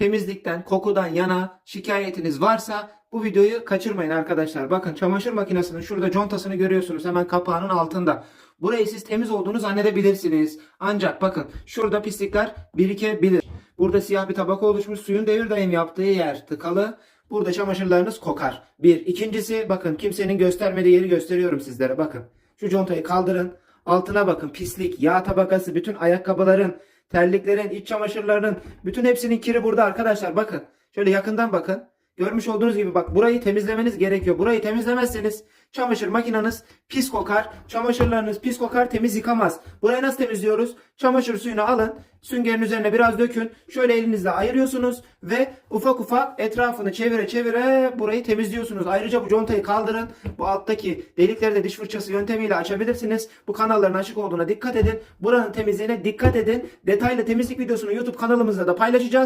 temizlikten, kokudan yana şikayetiniz varsa bu videoyu kaçırmayın arkadaşlar. Bakın çamaşır makinesinin şurada contasını görüyorsunuz hemen kapağının altında. Burayı siz temiz olduğunu zannedebilirsiniz. Ancak bakın şurada pislikler birikebilir. Burada siyah bir tabaka oluşmuş suyun devir daim yaptığı yer tıkalı. Burada çamaşırlarınız kokar. Bir. İkincisi bakın kimsenin göstermediği yeri gösteriyorum sizlere bakın. Şu contayı kaldırın. Altına bakın pislik, yağ tabakası, bütün ayakkabıların, terliklerin, iç çamaşırlarının, bütün hepsinin kiri burada arkadaşlar. Bakın. Şöyle yakından bakın. Görmüş olduğunuz gibi bak burayı temizlemeniz gerekiyor. Burayı temizlemezseniz çamaşır makineniz pis kokar. Çamaşırlarınız pis kokar temiz yıkamaz. Burayı nasıl temizliyoruz? Çamaşır suyunu alın. Süngerin üzerine biraz dökün. Şöyle elinizle ayırıyorsunuz ve ufak ufak etrafını çevire çevire burayı temizliyorsunuz. Ayrıca bu contayı kaldırın. Bu alttaki delikleri de diş fırçası yöntemiyle açabilirsiniz. Bu kanalların açık olduğuna dikkat edin. Buranın temizliğine dikkat edin. Detaylı temizlik videosunu YouTube kanalımızda da paylaşacağız.